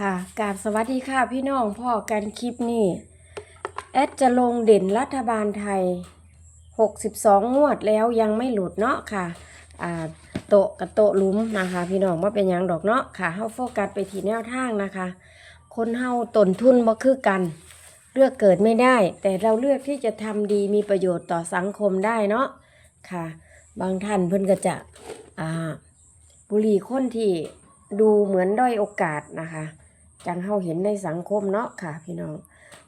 ค่ะกราบสวัสดีค่ะพี่น้องพ่อกันคลิปนี้ แอดจะลงเด่นรัฐบาลไทย 62 งวดแล้วยังไม่หลุดเนาะค่ะอ่าโตะกับโตะลุมนะคะ พี่น้องว่าเป็นยังดอกเนาะค่ะเฮาโฟกัสไปที่แนวทางนะคะ คนเฮาตนทุนบ่คือกัน เลือกเกิดไม่ได้ แต่เราเลือกที่จะทำดีมีประโยชน์ต่อสังคมได้เนาะค่ะ บางท่านเพิ่นก็จะอ่าบุรี่คนที่ดูเหมือนด้อยโอกาสนะคะ จังเฮาเห็นในสังคมเนาะค่ะ พี่น้อง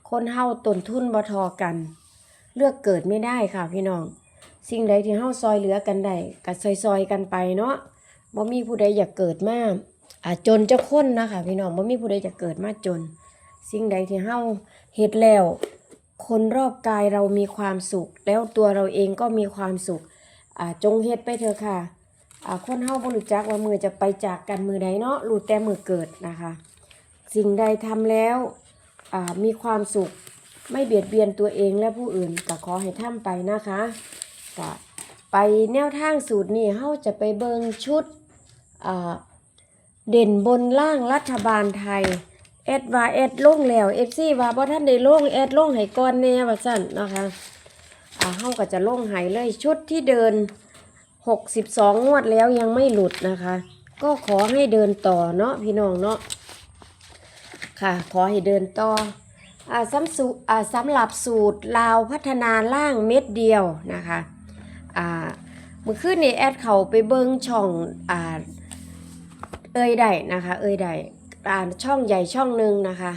คนเฮาต้นทุนบ่ทอกัน เลือกเกิดไม่ได้ค่ะพี่น้อง สิ่งใดที่เฮาซอยเหลือกันได้ก็ซอยๆกันไปเนาะบ่มีผู้ใดอยากเกิดมาอ่าจนจะคนนะคะพี่น้องบ่มีผู้ใดจะเกิดมาจน สิ่งใดที่เฮาเฮ็ดแล้ว คนรอบกายเรามีความสุข แล้วตัวเราเองก็มีความสุขอ่าจงเฮ็ดไปเถอะค่ะอ่าคนเฮาบ่รู้จักว่ามือจะไปจากกันมือใดเนาะรู้แต่มือเกิดนะคะ สิ่งใดทำแล้วมีความสุขไม่เบียดเบียนตัวเองและผู้อื่นก็ขอให้ทำไปนะคะก็ไปแนวทางสูตรนี้เฮาจะไปเบิงชุดเด่นบนล่างรัฐบาลไทยเอ็ดว่าเอ็ดลงแล้วเอฟซีว่าบ่ท่านได้ลงเอ็ดลงให้ก่อนแน่ว่าซั่นนะคะอ่าเฮาก็จะลงให้เลยชุดที่เดิน 62 งวดแล้วยังไม่หลุดนะคะ ก็ขอให้เดินต่อเนาะพี่น้องเนาะ ค่ะ ขอให้เดินต่ออสำสูอสำหรับสูตรลาวพัฒนาล่างเม็ดเดียวนะคะเมื่อคืนนี้แอดเขาไปเบิ้งช่องอเอ้ยได้นะคะ เอ้ยได้อ่าช่องใหญ่ช่องหนึ่งนะคะ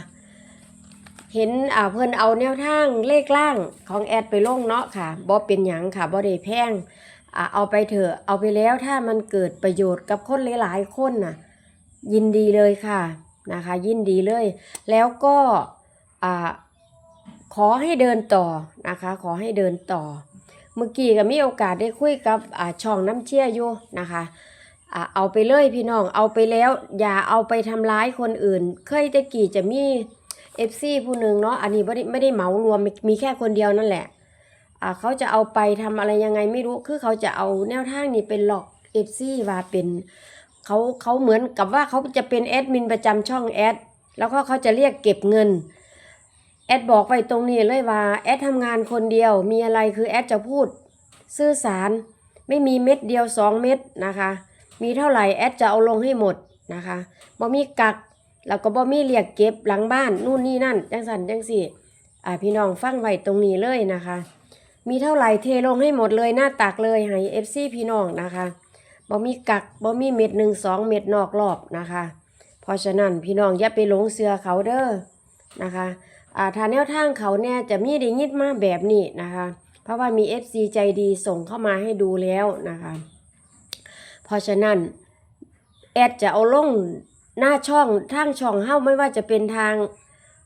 เห็นอ่าเพิ่นเอาแนวทางเลขล่างของแอดไปลงเนาะค่ะบ่เป็นหยังค่ะบ่ได้แพงอะเอาไปเถอะเอาไปแล้วถ้ามันเกิดประโยชน์กับคนหลายๆคนน่ะ ยินดีเลยค่ะ นะคะ ยินดีเลย แล้วก็อ่าขอให้เดินต่อนะคะ ขอให้เดินต่อ เมื่อกี้ก็มีโอกาสได้คุยกับอ่าช่องน้ำเชี่ยอยู่นะคะอ่าเอาไปเลยพี่น้องเอาไปแล้วอย่าเอาไปทำร้ายคนอื่น เคยแตะกี้จะมีเอฟซีผู้หนึ่งเนาะอันนี้ไม่ได้ไม่ได้เหมารวมมีแค่คนเดียวนั่นแหละอ่าเขาจะเอาไปทำอะไรยังไงไม่รู้คือเขาจะเอาแนวทางนี้เป็นหลอกเอฟซีว่าเป็น เขาเขาเหมือนกับว่าเขาจะเป็นแอดมินประจำช่องแอดแล้วก็เขาจะเรียกเก็บเงินแอดบอกไปตรงนี้เลยว่าแอดทำงานคนเดียวมีอะไรคือแอดจะพูด ซื่อสารไม่มีเม็ดเดียวสองเม็ดนะคะ มีเท่าไหร่แอดจะเอาลงให้หมดนะคะบ่มีกักแล้วก็บ่มีเรียกเก็บหลังบ้านนู่นนี่นั่นจังสันจังสี่อ่าพี่น้องฟังไว้ตรงนี้เลยนะคะ มีเท่าไหร่เทลงให้หมดเลยหน้าตักเลยให้เอฟซีพี่น้องนะคะ บ่มีกักบ่มีเม็ดหนึ่งสองเม็ดนอกรอบนะคะ เพราะฉะนั้นพี่น้องอย่าไปหลงเสือเขาเด้อนะคะอ่าถ้าแนวทางเขาเนี่ยจะมีได้ยิดมาแบบนี้นะคะ เพราะว่ามี FC ใจดีส่งเข้ามาให้ดูแล้วนะคะ เพราะฉะนั้นแอดจะเอาลงหน้าช่องทางช่องเฮ้าไม่ว่าจะเป็นทาง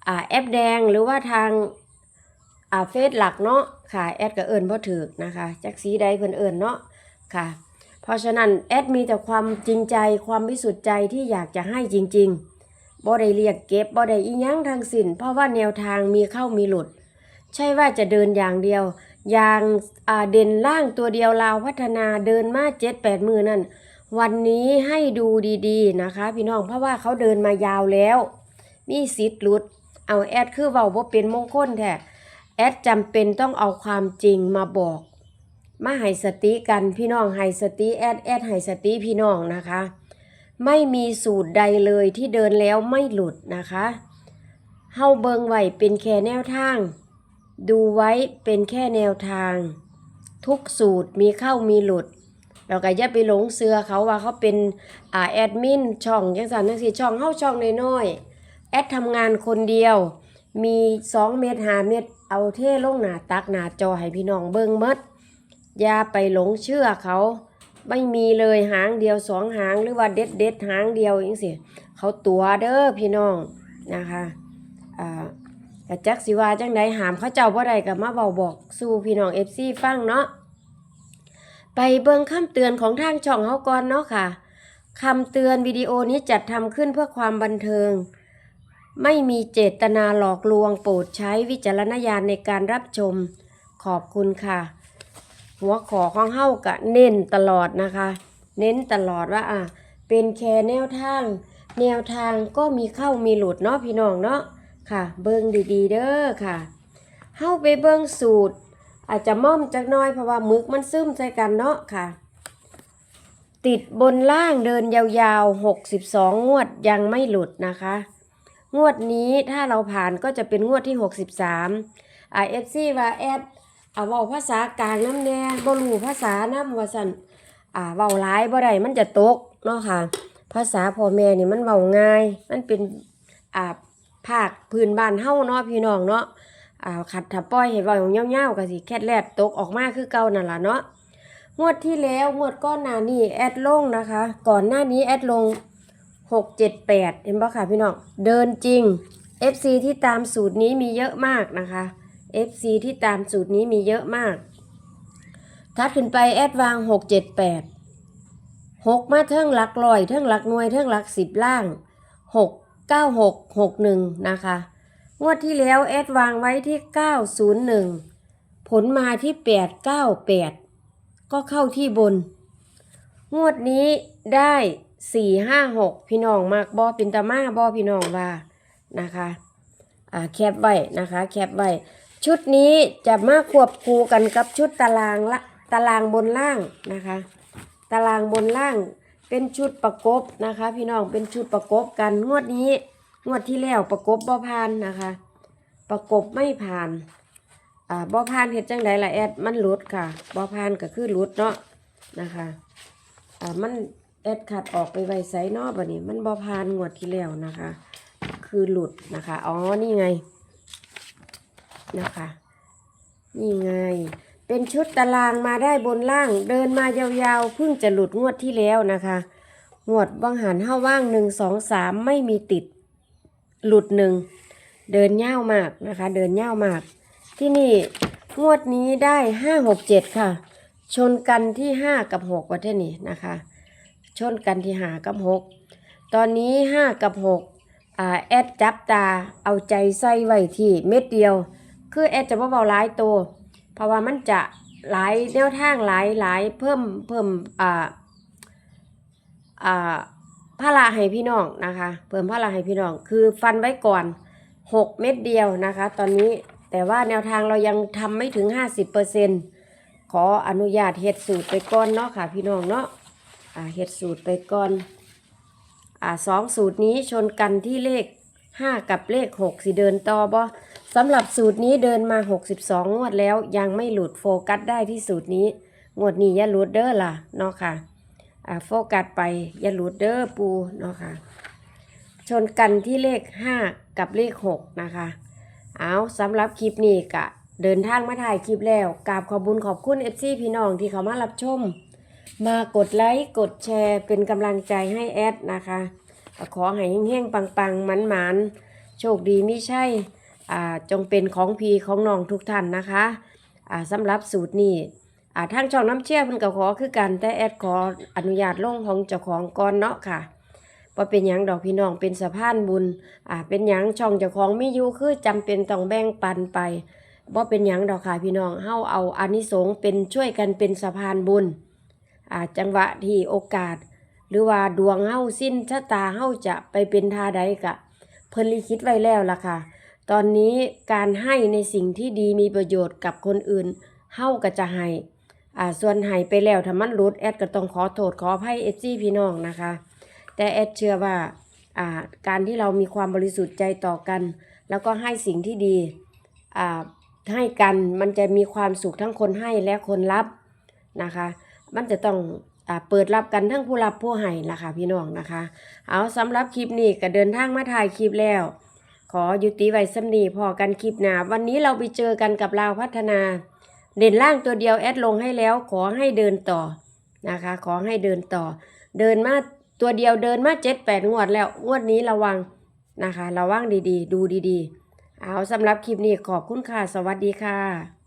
อ่าแอปแดงหรือว่าทางอ่าเฟซหลักเนาะค่ะแอดก็เอิญพ่ถือนะคะจากสีใดเพิ่นเอิญเนาะค่ะ ราะฉะนั้นแอดมีแต่ความจริงใจความวิสุทธิ์ใจที่อยากจะให้จริงๆบ่ได้เรียกเก็บบ่ได้อีหยังทางสินเพราะว่าแนวทางมีเข้ามีหลุด ใช่ว่าจะเดินอย่างเดียว อย่างเด่นล่างตัวเดียวลาวพัฒนาเดินมาเจ็ดแปดมือนั่นวันนี้ให้ดูดีๆนะคะ พี่น้องเพราะว่าเขาเดินมายาวแล้ว มีสิทธิ์หลุด เอาแอดคือเว้าบ่เป็นมงคลแท้แอดจำเป็นต้องเอาความจริงมาบอก มาให้สติกันพี่น้องให้สติแอดแอดให้สติพี่น้องนะคะ ไม่มีสูตรใดเลยที่เดินแล้วไม่หลุดนะคะเฮาเบิงไหวเป็นแค่แนวทาง ดูไว้เป็นแค่แนวทาง ทุกสูตรมีเข้ามีหลุดเราก็อย่าไปหลงเสือเขาว่าเขาเป็นอ่าแอดมินช่องจังสันจังสีช่องเฮาช่องน้อยๆแอดทำงานคนเดียว มีสองเม็ดหาเม็ดเอาเท่ลงหนาตักหนาจอให้พี่น้องเบิ่งหมด อย่าไปหลงเชื่อเขา ไม่มีเลยหางเดียวสองหางหรือว่าเด็ดเด็ดหางเดียวอย่างสิเขาตัวเด้อพี่น้องนะคะอ่าแต่จักสิว่าจังใดหามเขาเจ้าบ่ได้ก็มาเบาบอกสู่พี่น้อง FC ฟังเนาะไปเบิ่งคำเตือนของทางช่องเฮาก่อนเนาะค่ะคำเตือนวิดีโอนี้จัดทำขึ้นเพื่อความบันเทิง ไม่มีเจตนาหลอกลวงโปรดใช้วิจารณญาณในการรับชม ขอบคุณค่ะ หัวขอของเฮากะเน้นตลอดนะคะ เน้นตลอดว่าอะเป็นแค่แนวทาง แนวทางก็มีเข้ามีหลุดเนาะพี่น้องเนาะค่ะ เบิ่งดีๆ เด้อค่ะเฮาไปเบิ่งสูตร อาจจะม่อมจักน้อยเพราะว่ามึกมันซึมใส่กันเนาะค่ะ ติดบนล่างเดินยาวๆ 62 งวดยังไม่หลุดนะคะ งวดนี้ถ้าเราผ่านก็จะเป็นงวดที่ 63อ่า FC ว่าแอด เอาเว้าภาษากลางน้ำแน่บ่รู้ภาษานำว่าซั่นอ่าเว้าหลายบ่ได้มันจะตกเนาะค่ะ ภาษาพ่อแม่นี่มันเว้าง่าย มันเป็นอ่าภาคพื้นบ้านเฮาเนาะพี่น้องเนาะอ่าขัดถ้าปล่อยให้เว้าเงาวๆก็สิแคดแลดตกออกมาคือเก่านั่นล่ะเนาะงวดที่แล้วงวดก้อนหน้านี้แอดลงนะคะ ก่อนหน้านี้แอดลง6 7 8เห็นปะค่ะพี่น้องเดินจริง FC ที่ตามสูตรนี้มีเยอะมากนะคะ FC ที่ตามสูตรนี้มีเยอะมาก ทัดขึ้นไปแอดวาง 6 7 8 6 มาเทิงหลักลอยเทิงหลักหน่วยเทิงหลักสิบล่าง 6 9 6 6 1 นะคะ งวดที่แล้วแอดวางไว้ที่ 901 ผลมาที่ 898 ก็เข้าที่บน งวดนี้ได้สี่ห้าหกพี่น้องมากบอป็นตามาบอพี่น้องว่านะคะอ่าแคปไว้นะคะ แคปไว้ ชุดนี้จะมาควบคู่กันกับชุดตารางละตารางบนล่างนะคะ ตารางบนล่างเป็นชุดประกบนะคะ พี่น้องเป็นชุดประกบกันงวดนี้ งวดที่แล้วประกบบ่ผ่านนะคะ ประกบไม่ผ่านอ่าบ่ผ่านเห็ดจังไดละแอดมันหลุดค่ะบ่ผ่านก็คือหลุดเนาะนะคะอ่ามันแอดขัดออกไปไวไซนอกบัดนี้ มันบอพานงวดที่แล้วนะคะ คือหลุดนะคะอ๋อนี่ไง นะคะ นี่ไง เป็นชุดตารางมาได้บนล่าง เดินมายาวๆเพิ่งจะหลุดงวดที่แล้วนะคะงวดบังหันห้าว่างหนึ่งสองสามไม่มีติด หลุดหนึ่งเดินเง่าวมากนะคะ เดินเง่าวมาก ที่นี่งวดนี้ได้ห้าหกเจ็ดค่ะ ชนกันที่ห้ากับหกประเทศนี้นะคะ ชนกันที่ห้ากับหกตอนนี้ห้ากับหกอ่าแอดจับตาเอาใจใส่ไว้ที่เม็ดเดียว คือแอดจะบ่เบาหลายตัวเพราะว่ามันจะหลายแนวทางหลายหลายเพิ่มเพิ่มอ่าอ่าภาระให้พี่น้องนะคะ เพิ่มภาระให้พี่น้อง คือฟันไว้ก่อน 6 เม็ดเดียวนะคะ ตอนนี้แต่ว่าแนวทางเรายังทำไม่ถึง 50%ขออนุญาตเฮ็ดสูตรไปก่อนเนาะค่ะ พี่น้องเนาะอ่าเฮ็ดสูตรไปก่อนอ่าสองสูตรนี้ชนกันที่เลข 5 กับเลข 6 สิเดินต่อบ่ สำหรับสูตรนี้เดินมา 62 งวดแล้วยังไม่หลุดโฟกัสได้ที่สูตรนี้ งวดนี้อย่าหลุดเด้อล่ะเนาะค่ะโฟกัสไปอย่าหลุดเด้อปูเนาะค่ะ ชนกันที่เลข 5 กับเลข 6 นะคะ เอาสำหรับคลิปนี้กะเดินทางมาถ่ายคลิปแล้วกราบขอบุญขอบคุณ FC พี่น้องที่เขามารับชม มากดไลค์กดแชร์ เป็นกำลังใจให้แอดนะคะ ขอให้เฮงๆปังๆมันๆโชคดีไม่ใช่ จงเป็นของพีของน้องทุกท่านนะคะสำหรับสูตรนี้อ่าทางช่องน้ำเชี่ยเพิ่นก็ขอคือกัน แต่แอดขออนุญาตลงของเจ้าของก่อนเนาะค่ะว่าเป็นหยังดอกพี่น้องเป็นสะพานบุญอ่าเป็นหยังช่องเจ้าของไม่อยู่คือจำเป็นต้องแบ่งปันไปว่าเป็นหยังดอกค่ะพี่น้องเฮาเอาอานิสงส์เป็นช่วยกันเป็นสะพานบุญอ่าจังหวะที่โอกาส หรือว่าดวงเฮาสิ้นชะตาเฮาจะไปเป็นทาใดกะ เพิ่นลิขิตไว้แล้วล่ะค่ะ ตอนนี้การให้ในสิ่งที่ดีมีประโยชน์กับคนอื่นเฮาก็จะให้อ่าส่วนให้ไปแล้วถ้ามันลุดแอดก็ต้องขอโทษขออภัยเอจี้พี่น้องนะคะ แต่แอดเชื่อว่าอ่าการที่เรามีความบริสุทธิ์ใจต่อกัน แล้วก็ให้สิ่งที่ดีอ่าให้กันมันจะมีความสุขทั้งคนให้และคนรับนะคะ มันจะต้องอเปิดรับกันทั้งผู้รับผู้ให้ล่ะค่ะพี่น้องนะคะ เอาสำหรับคลิปนี้ก็เดินทางมาถ่ายคลิปแล้ว ขอยุติไว้สำนีพอกันคลิปหน้าวันนี้เราไปเจอกันกับลาวพัฒนา เด่นล่างตัวเดียวแอดลงให้แล้วขอให้เดินต่อนะคะ ขอให้เดินต่อ เดินมาตัวเดียวเดินมาเจ็ดแปดงวดแล้วงวดนี้ระวังนะคะ ระวังดีๆ ดูดีๆ เอาสำหรับคลิปนี้ขอบคุณค่ะ สวัสดีค่ะ